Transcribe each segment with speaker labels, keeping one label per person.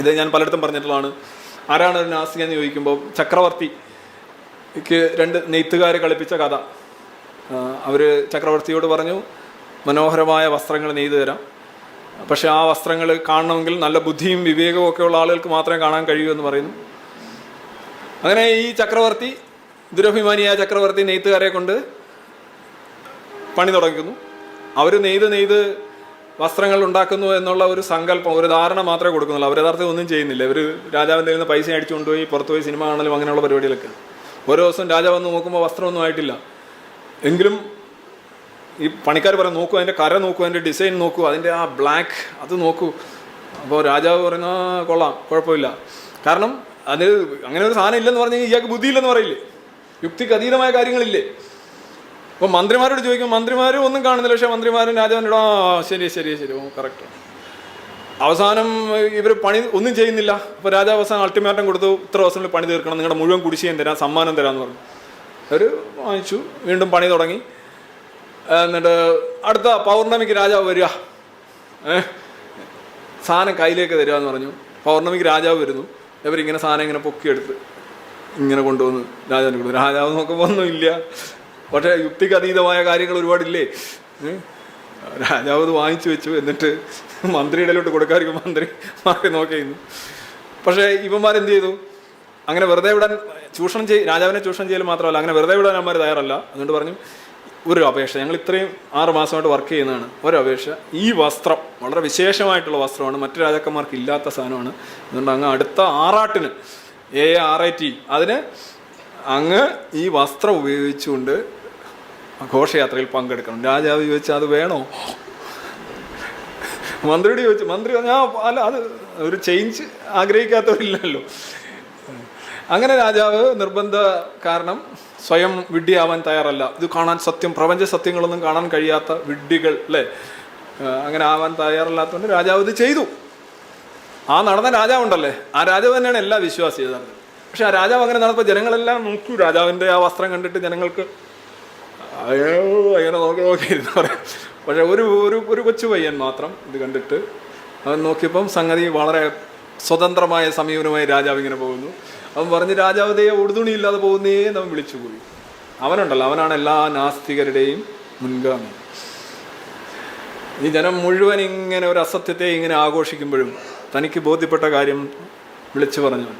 Speaker 1: ഇത് ഞാൻ പലയിടത്തും പറഞ്ഞിട്ടുള്ളതാണ്. ആരാണ് ഒരു നാസിക എന്ന് ചോദിക്കുമ്പോൾ ചക്രവർത്തിക്ക് രണ്ട് നെയ്ത്തുകാരെ കളിപ്പിച്ച കഥ. അവർ ചക്രവർത്തിയോട് പറഞ്ഞു മനോഹരമായ വസ്ത്രങ്ങൾ നെയ്തു തരാം. പക്ഷെ ആ വസ്ത്രങ്ങൾ കാണണമെങ്കിൽ നല്ല ബുദ്ധിയും വിവേകവും ഒക്കെ ഉള്ള ആളുകൾക്ക് മാത്രമേ കാണാൻ കഴിയൂ എന്ന് പറയുന്നു. അങ്ങനെ ഈ ചക്രവർത്തി ദുരഭിമാനിയായ ചക്രവർത്തി നെയ്ത്തുകാരെ കൊണ്ട് പണി തുടങ്ങുന്നു അവർ നെയ്ത് നെയ്ത് വസ്ത്രങ്ങൾ ഉണ്ടാക്കുന്നു എന്നുള്ള ഒരു സങ്കല്പം ഒരു ധാരണ മാത്രമേ കൊടുക്കുന്നുള്ളൂ. അവർ യഥാർത്ഥത്തിൽ ഒന്നും ചെയ്യുന്നില്ല. ഇവർ രാജാവിന്റെ നിന്ന് പൈസ അടിച്ചു കൊണ്ടുപോയി പുറത്ത് പോയി സിനിമ കാണലും അങ്ങനെയുള്ള പരിപാടികളൊക്കെ. ഓരോ ദിവസം രാജാവ് വന്ന് നോക്കുമ്പോൾ വസ്ത്രമൊന്നും ആയിട്ടില്ല. എങ്കിലും ഈ പണിക്കാർ പറയും നോക്കൂ അതിന്റെ കര നോക്കൂ അതിന്റെ ഡിസൈൻ നോക്കൂ അതിന്റെ ആ ബ്ലാക്ക് അത് നോക്കൂ. അപ്പോൾ രാജാവ് പറയുന്ന കൊള്ളാം കുഴപ്പമില്ല. കാരണം അത് അങ്ങനെ ഒരു സാധനം ഇല്ലെന്ന് പറഞ്ഞാൽ ഇയാൾക്ക് ബുദ്ധിയില്ലെന്ന് പറയില്ലേ? യുക്തിക്ക് അതീതമായ കാര്യങ്ങളില്ലേ? അപ്പോൾ മന്ത്രിമാരോട് ചോദിക്കും മന്ത്രിമാരും ഒന്നും കാണുന്നില്ല പക്ഷേ മന്ത്രിമാരും രാജാവിനോട് ആ ശരി ശരി ശരി ഓ കറക്റ്റ് അവസാനം ഇവർ പണി ഒന്നും ചെയ്യുന്നില്ല. അപ്പോൾ രാജാവ് അവസാനം അൾട്ടിമേറ്റം കൊടുത്തു ഇത്ര ദിവസങ്ങളിൽ പണി തീർക്കണം നിങ്ങളുടെ മുഴുവൻ കുടിശ്ശിയും തരാം സമ്മാനം തരാമെന്ന് പറഞ്ഞു. അവർ വാങ്ങിച്ചു വീണ്ടും പണി തുടങ്ങി. എന്നിട്ട് അടുത്ത പൗർണമിക്ക് രാജാവ് വരിക. സാധനം കയ്യിലേക്ക് തരിക എന്ന് പറഞ്ഞു. പൗർണമിക്ക് രാജാവ് വരുന്നു. ഇവരിങ്ങനെ സാധനം ഇങ്ങനെ പൊക്കിയെടുത്ത് ഇങ്ങനെ കൊണ്ടുവന്ന് രാജാവിന് കൊടുത്തു. രാജാവ് നോക്കുമ്പോൾ ഒന്നുമില്ല. പക്ഷേ യുക്തിക്ക് അതീതമായ കാര്യങ്ങൾ ഒരുപാടില്ലേ? രാജാവ് അത് വാങ്ങിച്ചു വെച്ചു. എന്നിട്ട് മന്ത്രി ഇടയിലോട്ട് കൊടുക്കാതിരിക്കും മന്ത്രി മാറി നോക്കിയിരുന്നു. പക്ഷേ ഇവന്മാരെന്ത് ചെയ്തു? അങ്ങനെ വെറുതെ വിടാൻ ചൂഷണം ചെയ് രാജാവിനെ ചൂഷണം ചെയ്യൽ മാത്രമല്ല അങ്ങനെ വെറുതെ വിടാൻ അമ്മമാർ തയ്യാറല്ല. അതുകൊണ്ട് പറഞ്ഞു ഒരു അപേക്ഷ ഞങ്ങൾ ഇത്രയും ആറ് മാസമായിട്ട് വർക്ക് ചെയ്യുന്നതാണ്. ഒരു അപേക്ഷ ഈ വസ്ത്രം വളരെ വിശേഷമായിട്ടുള്ള വസ്ത്രമാണ്. മറ്റു രാജാക്കന്മാർക്ക് ഇല്ലാത്ത സാധനമാണ്. അതുകൊണ്ട് അങ്ങ് അടുത്ത ആറാട്ടിന് എ ആർ ഐ ടി അതിന് അങ്ങ് ഈ വസ്ത്രം ഉപയോഗിച്ചുകൊണ്ട് ഘോഷയാത്രയിൽ പങ്കെടുക്കണം. രാജാവ് ചോദിച്ചാൽ അത് വേണോ? മന്ത്രിയോട് ചോദിച്ചു മന്ത്രി ഞാൻ "ആ, അല്ല അത് ഒരു ചേഞ്ച് ആഗ്രഹിക്കാത്തവരില്ലല്ലോ. അങ്ങനെ രാജാവ് നിർബന്ധ കാരണം സ്വയം വിഡ്ഢിയാവാൻ തയ്യാറല്ല. ഇത് കാണാൻ സത്യം പ്രപഞ്ച സത്യങ്ങളൊന്നും കാണാൻ കഴിയാത്ത വിഡ്ഢികൾ അല്ലേ? അങ്ങനെ ആവാൻ തയ്യാറല്ലാത്തതുകൊണ്ട് രാജാവ് ഇത് ചെയ്തു. ആ നടന്ന രാജാവുണ്ടല്ലേ? ആ രാജാവ് തന്നെയാണ് എല്ലാ വിശ്വാസി ചെയ്തത് പക്ഷെ ആ രാജാവ് അങ്ങനെ നടന്നപ്പോൾ ജനങ്ങളെല്ലാം നോക്കൂ. രാജാവിന്റെ ആ വസ്ത്രം കണ്ടിട്ട് ജനങ്ങൾക്ക് അങ്ങനെ നോക്കി നോക്കി ഇരുന്ന് പറയാം പക്ഷെ ഒരു ഒരു ഒരു കൊച്ചു പയ്യൻ മാത്രം ഇത് കണ്ടിട്ട് അവൻ നോക്കിയപ്പം സംഗതി വളരെ സ്വതന്ത്രമായ സമീപനമായി രാജാവ് ഇങ്ങനെ പോകുന്നു. അവൻ പറഞ്ഞ് രാജാവ് ദേ ഉടുതുണിയില്ലാതെ പോകുന്നേ അവൻ വിളിച്ചു പോയി. അവനുണ്ടല്ലോ അവനാണ് എല്ലാ നാസ്തികരുടെയും മുൻഗാമി. ഈ ജനം മുഴുവൻ ഇങ്ങനെ ഒരു അസത്യത്തെ ഇങ്ങനെ ആഘോഷിക്കുമ്പോഴും തനിക്ക് ബോധ്യപ്പെട്ട കാര്യം വിളിച്ചു പറഞ്ഞു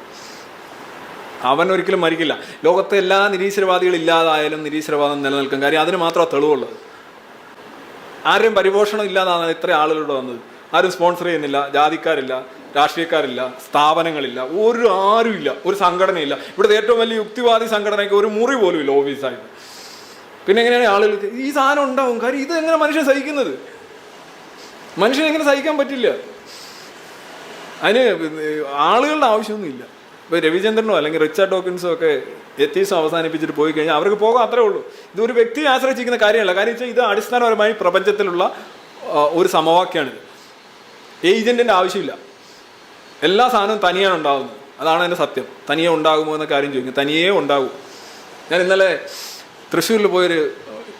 Speaker 1: അവൻ ഒരിക്കലും മരിക്കില്ല. ലോകത്തെ എല്ലാ നിരീശ്വരവാദികളും ഇല്ലാതായാലും നിരീശ്വരവാദം നിലനിൽക്കും. കാര്യം അതിന് മാത്രമേ തെളിവുള്ളത് ആരും പരിപോഷണം ഇല്ലാതാണ് ഇത്ര ആളുകളുടെ വന്നത്. ആരും സ്പോൺസർ ചെയ്യുന്നില്ല ജാതിക്കാരില്ല രാഷ്ട്രീയക്കാരില്ല സ്ഥാപനങ്ങളില്ല. ഒരു ആരും ഇല്ല ഒരു സംഘടനയില്ല ഇവിടുത്തെ ഏറ്റവും വലിയ യുക്തിവാദി സംഘടനയ്ക്ക് ഒരു മുറി പോലും ഇല്ല ഓഫീസായിട്ട് പിന്നെ എങ്ങനെയാണ് ആളുകൾ ഈ സാധനം ഉണ്ടാവും? കാര്യം ഇത് എങ്ങനെ മനുഷ്യൻ സഹിക്കുന്നത്? മനുഷ്യനെങ്ങനെ സഹിക്കാൻ പറ്റില്ല? അതിന് ആളുകളുടെ ആവശ്യമൊന്നുമില്ല. ഇപ്പോൾ രവിചന്ദ്രനോ അല്ലെങ്കിൽ റിച്ചാർഡ് ഡോക്കിൻസോ ഒക്കെ എത്തീസം അവസാനിപ്പിച്ചിട്ട് പോയി കഴിഞ്ഞാൽ അവർക്ക് പോകാൻ അത്രേ ഉള്ളൂ. ഇത് ഒരു വ്യക്തിയെ ആശ്രയിച്ചിരിക്കുന്ന കാര്യമല്ല. കാര്യം വെച്ചാൽ ഇത് അടിസ്ഥാനപരമായി പ്രപഞ്ചത്തിലുള്ള ഒരു സമവാക്യമാണിത്. ഏജന്റിന്റെ ആവശ്യമില്ല. എല്ലാ സാധനവും തനിയാണ് ഉണ്ടാകുന്നത് അതാണ് എന്റെ സത്യം. തനിയെ ഉണ്ടാകുമോ എന്ന കാര്യം ചോദിക്കും. തനിയേ ഉണ്ടാകും. ഞാൻ ഇന്നലെ തൃശ്ശൂരിൽ പോയൊരു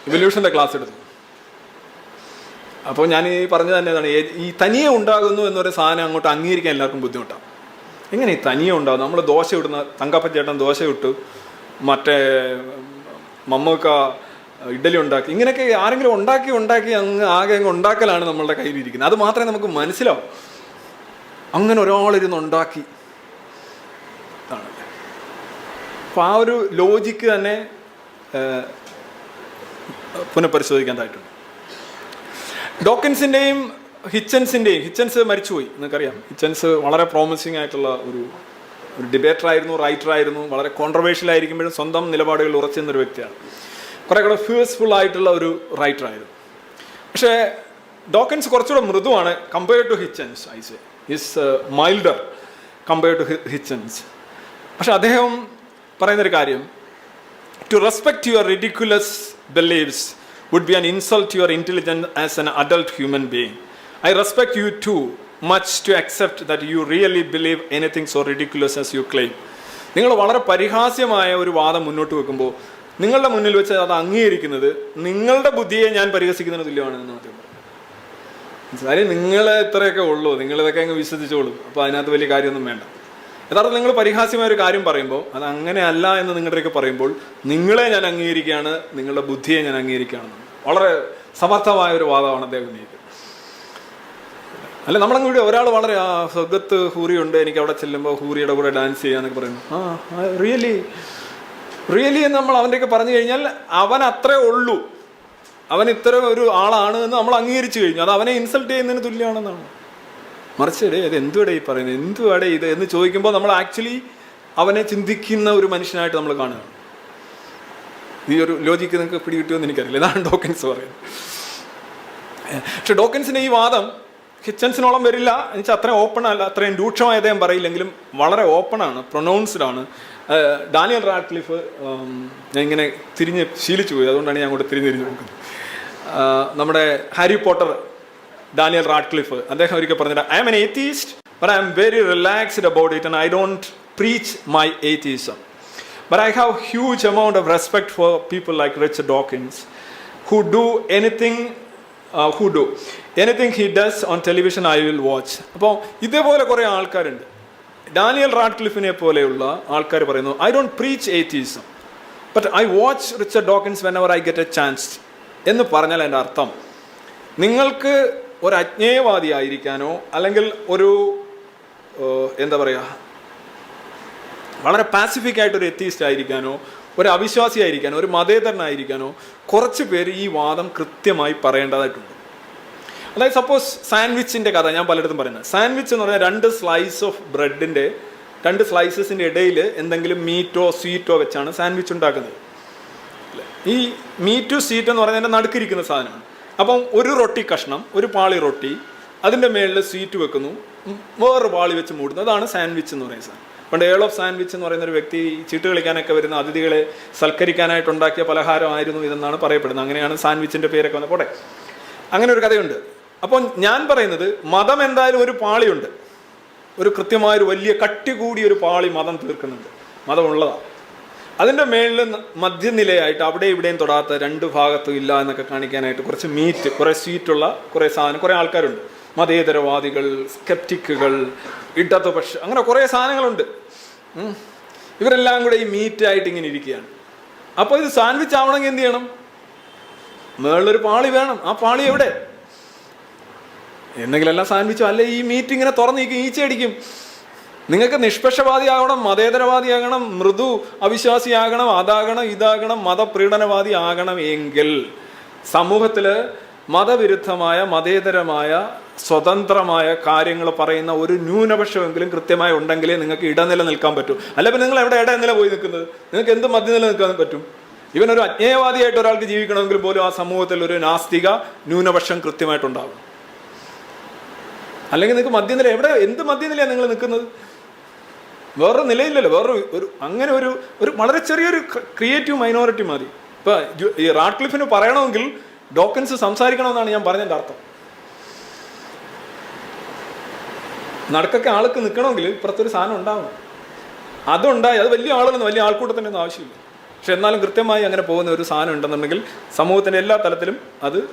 Speaker 1: ഇവല്യൂഷന്റെ ക്ലാസ് എടുത്തു. അപ്പോൾ ഞാൻ ഈ പറഞ്ഞത് തന്നെ ഈ തനിയെ ഉണ്ടാകുന്നു എന്നൊരു സാധനം അങ്ങോട്ട് അംഗീകരിക്കാൻ എല്ലാവർക്കും ബുദ്ധിമുട്ടാണ് എങ്ങനെ ഈ തനിയെ ഉണ്ടാകും നമ്മൾ ദോശ ഇടുന്ന തങ്കപ്പ ചേട്ടൻ ദോശ ഇട്ടു മറ്റേ മമ്മക്ക ഇഡലി ഉണ്ടാക്കി ഇങ്ങനെയൊക്കെ ആരെങ്കിലും ഉണ്ടാക്കി ഉണ്ടാക്കി അങ്ങ് ആകെ അങ്ങ് ഉണ്ടാക്കലാണ് നമ്മളുടെ കയ്യിലിരിക്കുന്നത്. അത് മാത്രമേ നമുക്ക് മനസ്സിലാവും. അങ്ങനെ ഒരാളിരുന്ന് ഉണ്ടാക്കി. അപ്പം ആ ഒരു ലോജിക്ക് തന്നെ പുനഃപരിശോധിക്കേണ്ടതായിട്ടുണ്ട് ഡോക്കിൻസിന്റെയും ഹിച്ചൻസിന്റെയും ഹിച്ചൻസ് മരിച്ചുപോയി നിങ്ങൾക്കറിയാം. ഹിച്ചൻസ് വളരെ പ്രോമിസിങ് ആയിട്ടുള്ള ഒരു ഒരു ഡിബേറ്റർ ആയിരുന്നു റൈറ്റർ ആയിരുന്നു വളരെ കോൺട്രവേഴ്ഷ്യൽ ആയിരിക്കുമ്പോഴും സ്വന്തം നിലപാടുകൾ ഉറച്ചിരുന്നൊരു വ്യക്തിയാണ്. കുറേ കൂടെ ഫ്യൂസ്ഫുൾ ആയിട്ടുള്ള ഒരു റൈറ്റർ ആയിരുന്നു. പക്ഷേ ഡോക്കൻസ് കുറച്ചുകൂടെ മൃദുവാണ് compared to Hitchens I say is milder compared to Hitchens. പക്ഷെ അദ്ദേഹം പറയുന്നൊരു കാര്യം to respect your ridiculous beliefs would be an insult your intelligence as an adult human being. I respect you too much to accept that you really believe anything so ridiculous as you claim. നിങ്ങൾ വളരെ പരിഹാസ്യമായ ഒരു വാദം മുന്നോട്ട് വെക്കുമ്പോൾ നിങ്ങളുടെ മുന്നിൽ വെച്ച് അത് അംഗീകരിക്കുന്നത് നിങ്ങളുടെ ബുദ്ധിയെ ഞാൻ പരിഹസിക്കുന്നതിന് തുല്യമാണ് എന്ന് മനസ്സിലായി? നിങ്ങൾ ഇത്രയൊക്കെ ഉള്ളൂ. നിങ്ങൾ ഇതൊക്കെ അങ്ങ് വിശ്വസിച്ചോളൂ. അപ്പോൾ അതിനകത്ത് വലിയ കാര്യമൊന്നും വേണ്ട. യഥാർത്ഥം നിങ്ങൾ പരിഹാസ്യമായ ഒരു കാര്യം പറയുമ്പോൾ അത് അങ്ങനെ അല്ല എന്ന് നിങ്ങളുടെയൊക്കെ പറയുമ്പോൾ നിങ്ങളെ ഞാൻ അംഗീകരിക്കുകയാണ് നിങ്ങളുടെ ബുദ്ധിയെ ഞാൻ അംഗീകരിക്കുകയാണ് വളരെ സമർത്ഥമായ ഒരു വാദമാണ് അദ്ദേഹം ഉന്നയിക്കുന്നത്. അല്ല നമ്മളങ്ങ് വീഡിയോ ഒരാൾ വളരെ ആ സ്വർഗത്ത് ഹൂറിയുണ്ട് എനിക്ക് അവിടെ ചെല്ലുമ്പോൾ ഹൂറിയുടെ കൂടെ ഡാൻസ് ചെയ്യാന്നൊക്കെ പറയുന്നു. ആ റിയലി റിയലി എന്ന് നമ്മൾ അവന്റെയൊക്കെ പറഞ്ഞു കഴിഞ്ഞാൽ അവൻ അത്രേ ഉള്ളൂ. അവൻ ഇത്തരം ഒരു ആളാണ് എന്ന് നമ്മൾ അംഗീകരിച്ചു കഴിഞ്ഞു. അത് അവനെ ഇൻസൾട്ട് ചെയ്യുന്നതിന് തുല്യമാണെന്നാണ് മറിച്ച് ഇടേ അത് എന്തുവിടെ ഈ പറയുന്നത്? എന്തുവാടേ ഇത്? എന്ന് ചോദിക്കുമ്പോൾ നമ്മൾ ആക്ച്വലി അവനെ ചിന്തിക്കുന്ന ഒരു മനുഷ്യനായിട്ട് നമ്മൾ കാണുകയാണ്. ഈ ഒരു ലോജിക്ക് നിങ്ങൾക്ക് പിടികിട്ടുമെന്ന് എനിക്കറിയില്ല. ഇതാണ് ഡോക്കൻസ് പറയുന്നത്. പക്ഷെ ഡോക്കൻസിന്റെ ഈ വാദം ഹിച്ചൻസിനോളം വരില്ല. എന്നുവെച്ചാൽ അത്രയും ഓപ്പൺ അല്ല അത്രയും രൂക്ഷമായ അദ്ദേഹം പറയില്ലെങ്കിലും വളരെ ഓപ്പണാണ് ആണ് പ്രൊനൗൺസ്ഡ് ആണ്. ഡാനിയൽ റാഡ്ക്ലിഫ് ഞാൻ ഇങ്ങനെ തിരിഞ്ഞ് ശീലിച്ചു പോയി. അതുകൊണ്ടാണ് ഞാൻ അങ്ങോട്ട് തിരിഞ്ഞ് തിരിഞ്ഞ് നോക്കുന്നത്. നമ്മുടെ ഹാരി പോട്ടർ ഡാനിയൽ റാഡ്ക്ലിഫ്. അദ്ദേഹം ഒരിക്കൽ പറഞ്ഞിട്ട് I am an atheist but I am very relaxed about it and I don't preach my atheism but I have huge amount of respect for people like Rich Dawkins who do anything, uh, do anything he does on television I will watch അപ്പോൾ ഇതേപോലെ കുറേ ആൾക്കാരുണ്ട്. Daniel റാഡ്ക്ലിഫിനെ പോലെയുള്ള ആൾക്കാർ പറയുന്നു I don't preach atheism but I watch Richard Dawkins whenever I get a chance എന്ന് പറഞ്ഞാൽ എന്റെ അർത്ഥം നിങ്ങൾക്ക് ഒരു അജ്ഞേയവാദി ആയിരിക്കാനോ അല്ലെങ്കിൽ ഒരു എന്താ പറയുക വളരെ പാസിഫിക് ആയിട്ടൊരു എത്തീസ്റ്റ് ആയിരിക്കാനോ ഒരു അവിശ്വാസിയായിരിക്കാനോ ഒരു മതേതരനായിരിക്കാനോ കുറച്ച് പേര് ഈ വാദം കൃത്യമായി പറയേണ്ടതായിട്ടുണ്ട്. അതായത് സപ്പോസ് സാൻഡ്വിച്ചിന്റെ കഥ ഞാൻ പലയിടത്തും പറയുന്നത്. സാൻഡ്വിച്ച് എന്ന് പറഞ്ഞാൽ രണ്ട് സ്ലൈസ് ഓഫ് ബ്രെഡിന്റെ രണ്ട് സ്ലൈസസിന്റെ ഇടയിൽ എന്തെങ്കിലും മീറ്റോ സ്വീറ്റോ വെച്ചാണ് സാൻഡ്വിച്ച് ഉണ്ടാക്കുന്നത്. ഈ മീറ്റു സ്വീറ്റ് എന്ന് അതിന്റെ നടുക്കിരിക്കുന്ന സാധനമാണ്. അപ്പം ഒരു റൊട്ടി കഷ്ണം ഒരു പാളി റൊട്ടി അതിന്റെ മേളിൽ സ്വീറ്റ് വെക്കുന്നു വേറൊരു പാളി വെച്ച് മൂടുന്നു. അതാണ് സാൻഡ്വിച്ച് എന്ന് പറയുന്ന സാധനം. പണ്ട് ഏൾ ഓഫ് സാൻഡ്വിച്ച് എന്ന് പറയുന്ന ഒരു വ്യക്തി ചീട്ട് കളിക്കാനൊക്കെ വരുന്ന അതിഥികളെ സൽക്കരിക്കാനായിട്ട് ഉണ്ടാക്കിയ പലഹാരമായിരുന്നു ഇതെന്നാണ് പറയപ്പെടുന്നത്. അങ്ങനെയാണ് സാൻഡ്വിച്ചിന്റെ പേരൊക്കെ വന്നത്. പോട്ടെ. അങ്ങനെ ഒരു കഥയുണ്ട്. അപ്പോൾ ഞാൻ പറയുന്നത് മതം എന്തായാലും ഒരു പാളിയുണ്ട്. ഒരു കൃത്യമായ ഒരു വലിയ കട്ടി കൂടിയ ഒരു പാളി മതം തീർക്കുന്നുണ്ട്. മതമുള്ളതാണ് അതിന്റെ മേളിൽ മധ്യനിലയായിട്ട് അവിടെ ഇവിടെയും തൊടാത്ത രണ്ട് ഭാഗത്തും ഇല്ല എന്നൊക്കെ കാണിക്കാനായിട്ട് കുറച്ച് മീറ്റ് കുറേ സ്വീറ്റുള്ള കുറേ സാധനം കുറേ ആൾക്കാരുണ്ട്. മതേതരവാദികൾ സ്കെപ്റ്റിക്കുകൾ ഇടതുപക്ഷ അങ്ങനെ കുറേ സാധനങ്ങളുണ്ട്. ഇവരെല്ലാം കൂടെ ഈ മീറ്റായിട്ട് ഇങ്ങനെ ഇരിക്കുകയാണ്. അപ്പോൾ ഇത് സാൻഡ്വിച്ച് ആവണമെങ്കിൽ എന്ത് ചെയ്യണം? മേളിലൊരു പാളി വേണം. ആ പാളി എവിടെ? എന്തെങ്കിലെല്ലാം സാൻഡ്വിച്ചോ അല്ലെ ഈ മീറ്റ് ഇങ്ങനെ തുറന്നിരിക്കും ഈച്ചയടിക്കും. നിങ്ങൾക്ക് നിഷ്പക്ഷവാദിയാകണം മതേതരവാദിയാകണം മൃദു അവിശ്വാസിയാകണം അതാകണം ഇതാകണം മതപ്രീണനവാദി ആകണം എങ്കിൽ സമൂഹത്തിൽ മതവിരുദ്ധമായ മതേതരമായ സ്വതന്ത്രമായ കാര്യങ്ങൾ പറയുന്ന ഒരു ന്യൂനപക്ഷമെങ്കിലും കൃത്യമായി ഉണ്ടെങ്കിലേ നിങ്ങൾക്ക് ഇടനില നിൽക്കാൻ പറ്റൂ. അല്ല പിന്നെ നിങ്ങൾ എവിടെ ഇടനില പോയി നിൽക്കുന്നത്? നിങ്ങൾക്ക് എന്ത് മധ്യനില നിൽക്കാൻ പറ്റും? ഇവൻ ഒരു അജ്ഞേയവാദിയായിട്ട് ഒരാൾക്ക് ജീവിക്കണമെങ്കിൽ പോലും ആ സമൂഹത്തിൽ ഒരു നാസ്തിക ന്യൂനപക്ഷം കൃത്യമായിട്ടുണ്ടാകും. അല്ലെങ്കിൽ നിങ്ങൾക്ക് മധ്യനില എവിടെ എന്ത് മധ്യനിലയാണ് നിങ്ങൾ നിൽക്കുന്നത്? വേറൊരു നിലയില്ലല്ലോ വേറൊരു ഒരു അങ്ങനെ ഒരു ഒരു വളരെ ചെറിയൊരു ക്രിയേറ്റീവ് മൈനോറിറ്റി മതി. ഇപ്പൊ ഈ റാട്ട്ലിഫിന് പറയണമെങ്കിൽ ഡോക്കൻസ് സംസാരിക്കണമെന്നാണ് ഞാൻ പറഞ്ഞതിന്റെ അർത്ഥം. നടക്കൊക്കെ ആൾക്ക് നിൽക്കണമെങ്കിൽ ഇപ്പുറത്തൊരു സാധനം ഉണ്ടാവണം. അതുണ്ടായി അത് വലിയ ആളുകളൊന്നും വലിയ ആൾക്കൂട്ടത്തിന്റെ ഒന്നും ആവശ്യമില്ല. പക്ഷെ എന്നാലും കൃത്യമായി അങ്ങനെ പോകുന്ന ഒരു സാധനം ഉണ്ടെന്നുണ്ടെങ്കിൽ സമൂഹത്തിന്റെ എല്ലാ തലത്തിലും അത്